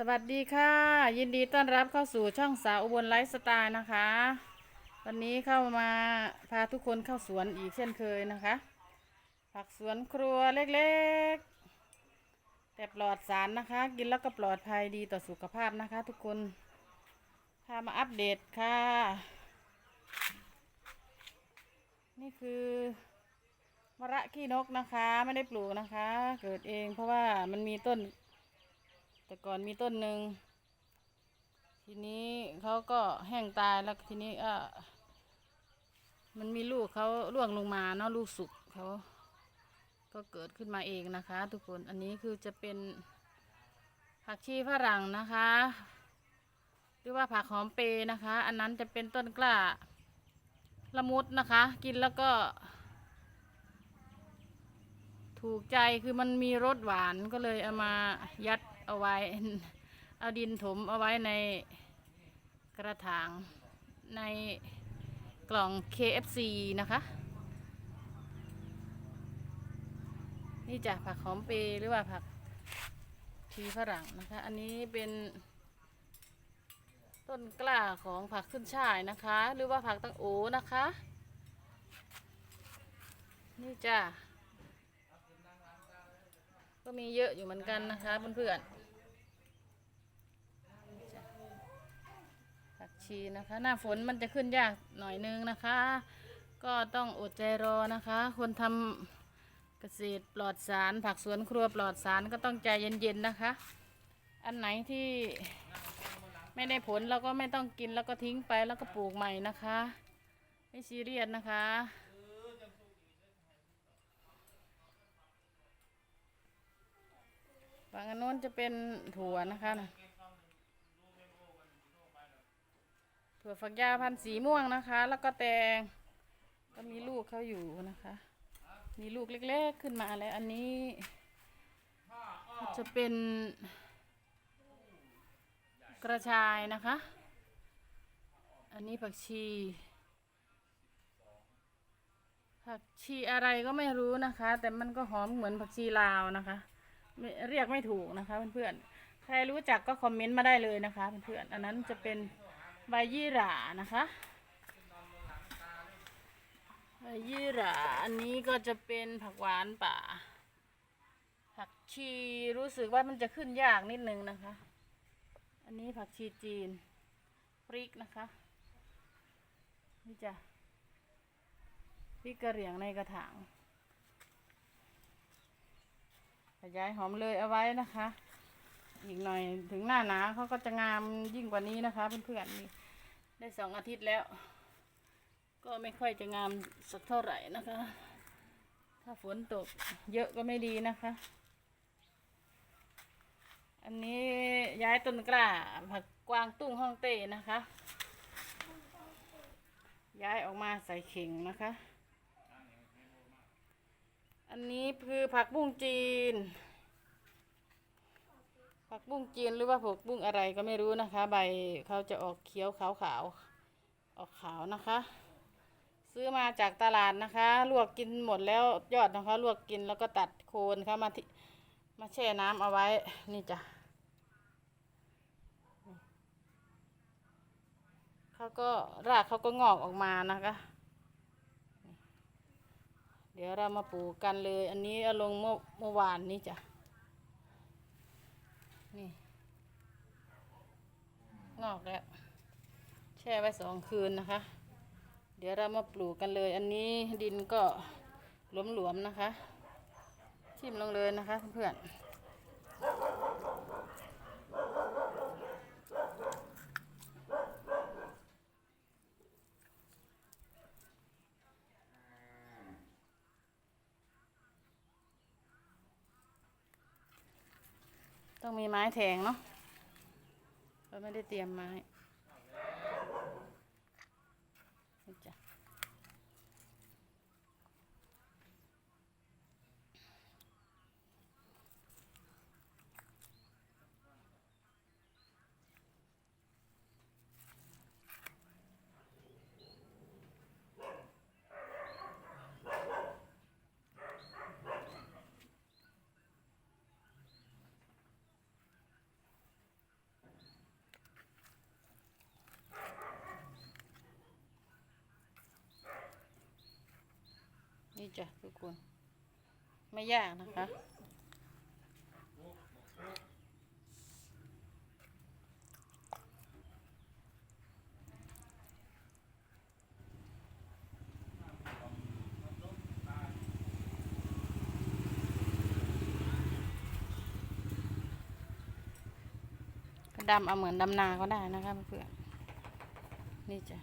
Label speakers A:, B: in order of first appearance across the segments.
A: สวัสดีค่ะ ยินดีต้อนรับเข้าสู่ช่องสาวอุบลไลฟ์สไตล์นะคะ วันนี้เข้ามาพาทุกคนเข้าสวนอีกเช่นเคยนะคะ ผักสวนครัวเล็กๆ แต่ปลอดสารนะคะ กินแล้วก็ปลอดภัยดีต่อสุขภาพนะคะ ทุกคนพามาอัปเดตค่ะ นี่คือมะระขี้นกนะคะ ไม่ได้ปลูกนะคะ เกิดเองเพราะว่ามันมีต้น แต่ก่อนมีต้นหนึ่งทีนี้เขาก็แห้งตายแล้วทีนี้เออมันมีลูกเขาร่วงลงมาเนาะลูกสุกเขาก็เกิดขึ้นมาเองนะคะ ทุกคนอันนี้คือจะเป็นผักชีฝรั่งนะคะ หรือว่าผักหอมเปย์นะคะ อันนั้นจะเป็นต้นกล้าละมุดนะคะ กินแล้วก็ ถูกใจคือมันมีรสหวานก็เลยเอามายัด เอาไว้ เอาดินถมเอาไว้ในกระถางในกล่อง KFC นะคะ นี่จะผักหอมเปรย์หรือว่าผักชีฝรั่งนะคะ อันนี้เป็นต้นกล้าของผักขึ้นช่ายนะคะ หรือว่าผักตังโอนะคะ นี่จ้ะก็มีเยอะอยู่เหมือนกันนะคะเพื่อนๆ ชีนะคะ หน้าฝนมันจะขึ้นยากหน่อยนึงนะคะ ก็ต้องอดใจรอนะคะ คนทำเกษตรปลอดสาร ผักสวนครัวปลอดสารก็ต้องใจเย็นๆนะคะ อันไหนที่ไม่ได้ผลเราก็ไม่ต้องกินแล้วก็ทิ้งไปแล้วก็ปลูกใหม่นะคะ ไม่ซีเรียสนะคะฝั่งนโน้นจะเป็นถั่วนะคะนะ ถั่วฝักยาวพันธุ์สีม่วงนะคะ แล้วก็แตงก็มีลูกเขาอยู่นะคะ มีลูกเล็กๆขึ้นมาแล้ว อันนี้จะเป็นกระชายนะคะ อันนี้ผักชี ผักชีอะไรก็ไม่รู้นะคะ แต่มันก็หอมเหมือนผักชีลาวนะคะ เรียกไม่ถูกนะคะเพื่อนๆ ใครรู้จักก็คอมเมนต์มาได้เลยนะคะเพื่อนๆ อันนั้นจะเป็น ใบยี่หร่านะคะใบยี่หร่าอันนี้ก็จะเป็นผักหวานป่า ผักชีรู้สึกว่ามันจะขึ้นยากนิดนึงนะคะ อันนี้ผักชีจีนพริกนะคะนี่จ้ะพริกกระเหรี่ยงในกระถางขยายหอมเลยเอาไว้นะคะ อีกหน่อยถึงหน้าหนาวเขาก็จะงามยิ่งกว่านี้นะคะเพื่อนๆนี่ได้สองอาทิตย์แล้ว ก็ไม่ค่อยจะงามสักเท่าไหร่นะคะ ถ้าฝนตกเยอะก็ไม่ดีนะคะ อันนี้ย้ายต้นกล้าผักกวางตุ้งห้องเต้นะคะ ย้ายออกมาใส่เข่งนะคะ อันนี้คือผักบุ้งจีน ผักบุ้งจีนหรือว่าผักบุ้งอะไรก็ไม่รู้นะคะ ใบเขาจะออกเขียวขาวขาวๆออกขาวนะคะ ซื้อมาจากตลาดนะคะ ลวกกินหมดแล้วยอดนะคะ ลวกกินแล้วก็ตัดโคนค่ะมาที่มาแช่น้ำเอาไว้นี่จ้ะเขาก็รากเขาก็งอกออกมานะคะ เดี๋ยวเรามาปลูกกันเลย อันนี้เอาลงเมื่อเมื่อวานนี้จ้ะ นี่งอกแล้ว แช่ไว้สองคืนนะคะ เดี๋ยวเรามาปลูกกันเลย อันนี้ดินก็หลวมๆนะคะ ชิมลงเลยนะคะเพื่อนๆ ต้องมีไม้แทงเนาะเราไม่ได้เตรียมไม้ นี่จ้ะทุกคน ไม่ยากนะคะ ดำเอาเหมือนดำนาก็ได้นะคะเพื่อนนี่จ้ะ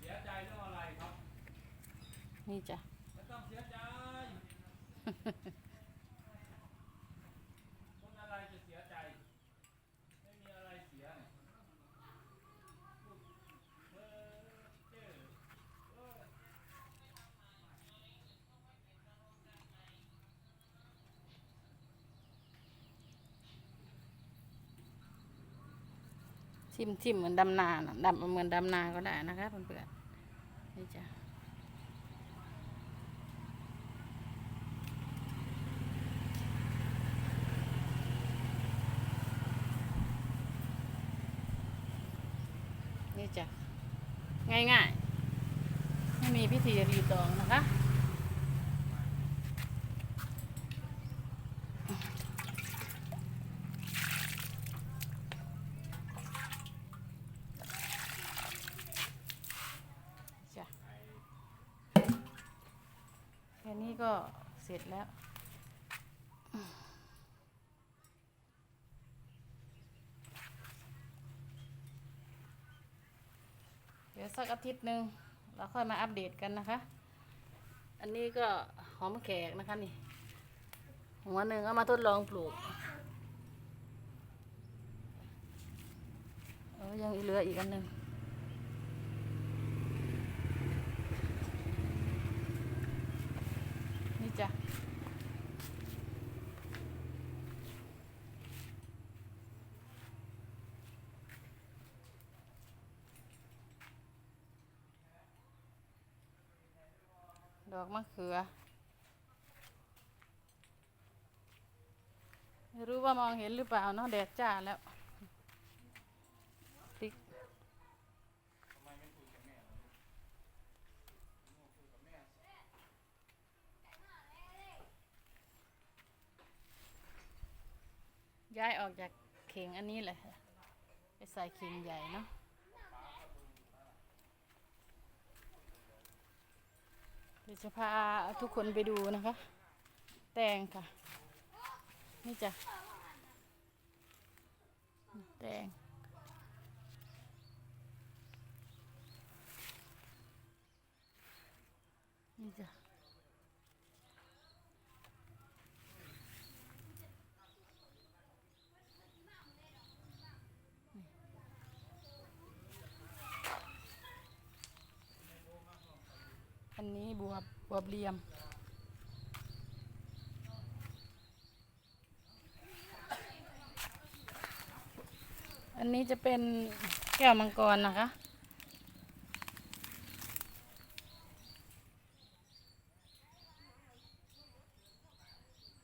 B: เสียใจเรื่องอะไรครับ
A: นี่จ้ะ
B: ต้องเสียใจคนอะไรจะเสียใจ ไม่มีอะไรเสียเนี่ยเออเจ้อ
A: ทิมทิมเหมือนดำนา ดำเหมือนดำนาก็ได้นะคะเพื่อนๆนี่จ้ะนี่ จ้ะ ง่ายๆ ไม่มีพิธีรีตองนะคะ จ้ะ แค่นี้ก็เสร็จแล้ว เดี๋ยวสักอา ทิตย์หนึ่งเราค่อยมาอัปเดตกันนะคะ อันนี้ก็หอมแขกนะคะนี่หัวหนึ่งเอามาทดลองปลูกเออยังเหลืออีกอันหนึ่ง นี่จ้ะ ดอกมะเขือ ไม่รู้ว่ามองเห็นหรือเปล่าเนาะแดดจ้าแล้วพริกย้ายออกจากเข่งอันนี้เลยไปใส่เข่งใหญ่เนาะ ดี๋ยวจะพาทุกคนไปดูนะคะ แตงค่ะ นี่จ้ะแตงนี่จ้ะ วบบวบเหลี่ยม อันนี้จะเป็นแก้วมังกรนะคะ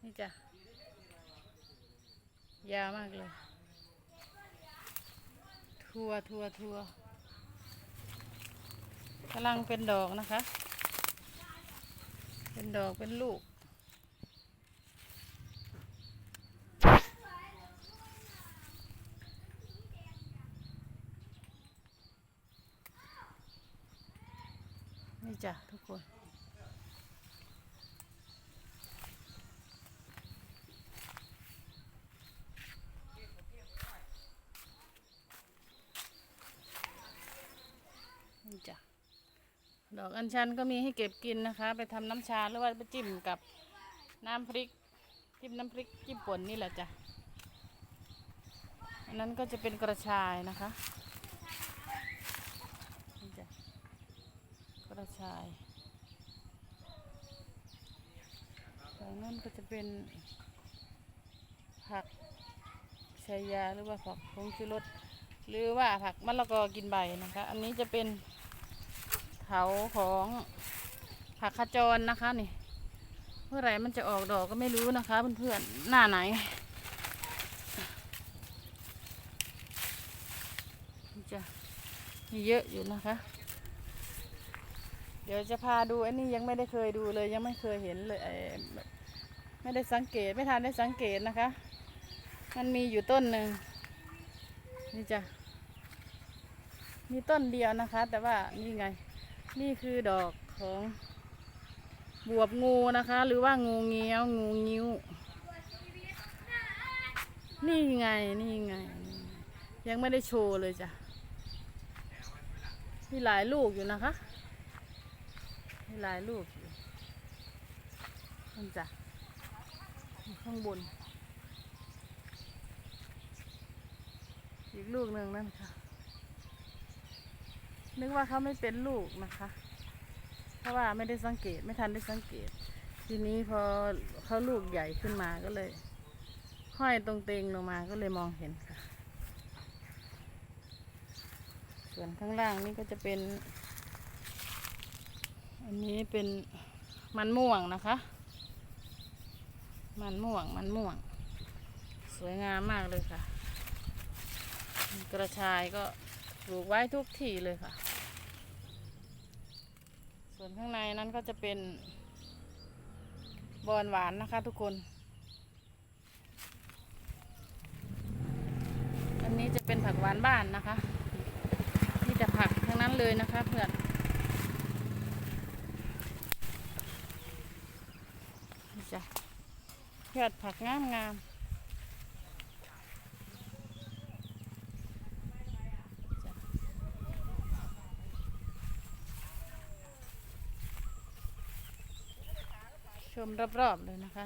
A: นี่จ้ะ ยาวมากเลย ทัวทัวทัวกำลังเป็นดอกนะคะ เป็นดอกเป็นลูก นี่จ้ะทุกคนจ้ะ ดอกอัญชันก็มีให้เก็บกินนะคะ ไปทำน้ำชาหรือว่าไปจิ้มกับน้ำพริก จิ้มน้ำพริกจิ้มป่นนี่แหละจ้ะอันนั้นก็จะเป็นกระชายนะคะนี่จ้ะกระชายฝั่งนั้นก็จะเป็นผักชายาหรือว่าผักผงชูรสหรือว่าผักมะละกอกินใบนะคะ อันนี้จะเป็น เถาของผักขจรนะคะนี่ เมื่อไหร่มันจะออกดอกก็ไม่รู้นะคะเพื่อนๆหน้าไหนนี่จะมีเยอะอยู่นะคะ เดี๋ยวจะพาดูอันนี้ยังไม่ได้เคยดูเลยยังไม่เคยเห็นเลยไม่ได้สังเกตไม่ทันได้สังเกตนะคะ มันมีอยู่ต้นหนึ่งนี่จ้ะมีต้นเดียวนะคะ แต่ว่านี่ไง นี่คือดอกของบวบงูนะคะ หรือว่างูเงี้ยวงูงิ้ว นี่ไงนี่ไงไง ยังไม่ได้โชว์เลยจ้ะ มีหลายลูกอยู่นะคะ มีหลายลูกอยู่นั่นจ้ะข้างบน อีกลูกหนึ่งนั่นค่ะ นึกว่าเขาไม่เป็นลูกนะคะ เพราะว่าไม่ได้สังเกตไม่ทันได้สังเกต ทีนี้พอเขาลูกใหญ่ขึ้นมาก็เลย ห้อยตรงเตงลงมาก็เลยมองเห็นค่ะ ส่วนข้างล่างนี่ก็จะเป็น อันนี้เป็นมันม่วงนะคะ มันม่วงมันม่วง สวยงามมากเลยค่ะ กระชายก็ปลูกไว้ทุกที่เลยค่ะ ส่วนข้างในนั้นก็จะเป็นบอนหวานนะคะทุกคน อันนี้จะเป็นผักหวานบ้านนะคะนี่จะผักทั้งนั้นเลยนะคะเพื่อนนี่จ้ะเพื่อผักงามงามจ้ะช มรอบๆเลยนะคะ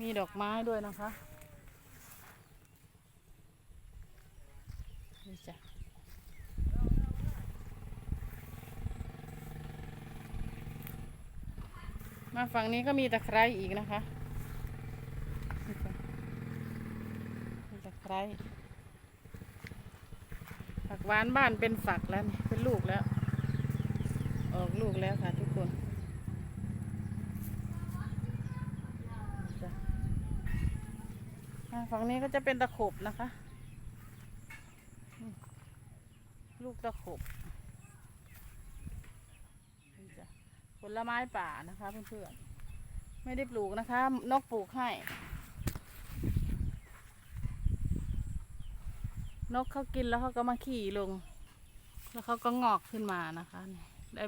A: มีดอกไม้ด้วยนะคะนี่จ้ะมาฝั่งนี้ก็มีตะไคร้อีกนะคะนี่จ้ะมีตะไคร้ผักหวานบ้านเป็นฝักแล้วนี่เป็นลูกแล้ว ออกลูกแล้วค่ะทุกคนนี่ ฝั่งนี้ก็จะเป็นตะขบนะคะ ลูกตะขบนี่จ้ะผลไม้ป่านะคะเพื่อนๆ ไม่ได้ปลูกนะคะ นกปลูกให้ นกเขากินแล้วเขาก็มาขี่ลง แล้วเขาก็งอกขึ้นมานะคะ ได้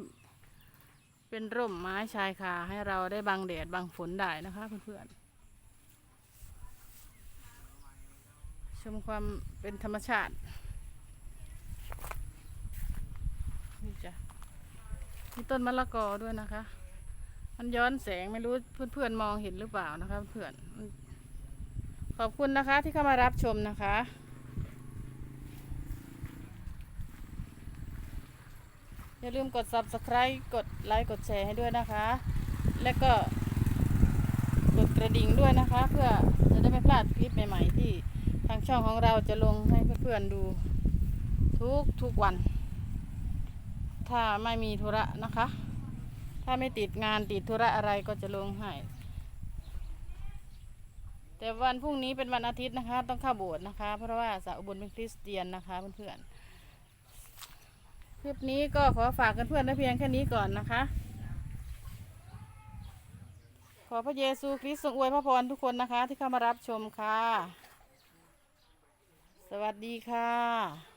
A: เป็นร่มไม้ชายคาให้เราได้บังแดดบังฝนได้นะคะเพื่อนๆ ชมความเป็นธรรมชาติ นี่จ้ะมีต้นมะละกอด้วยนะคะ มันย้อนแสงไม่รู้เพื่อนๆมองเห็นหรือเปล่านะคะ เพื่อน ขอบคุณนะคะที่เข้ามารับชมนะคะอย่าลืมกด subscribe กดไลค์กดแชร์ให้ด้วยนะคะ และก็กดกระดิ่งด้วยนะคะ เพื่อจะได้ไม่พลาดคลิปใหม่ ๆ ที่ ทางช่องของเราจะลงให้เพื่อนๆดูทุกทุกวัน ถ้าไม่มีธุระนะคะ ถ้าไม่ติดงานติดธุระอะไรก็จะลงให้ แต่วันพรุ่งนี้เป็นวันอาทิตย์นะคะ ต้องเข้าโบสถ์นะคะ เพราะว่าสาวอุบลเป็นคริสเตียนนะคะเพื่อนๆคลิปนี้ก็ขอฝากกันเพื่อนๆเพียงแค่นี้ก่อนนะคะขอพระเยซูคริสต์ทรงอวยพระพรทุกคนนะคะ ที่เข้ามารับชมค่ะ วัสดีค่ะ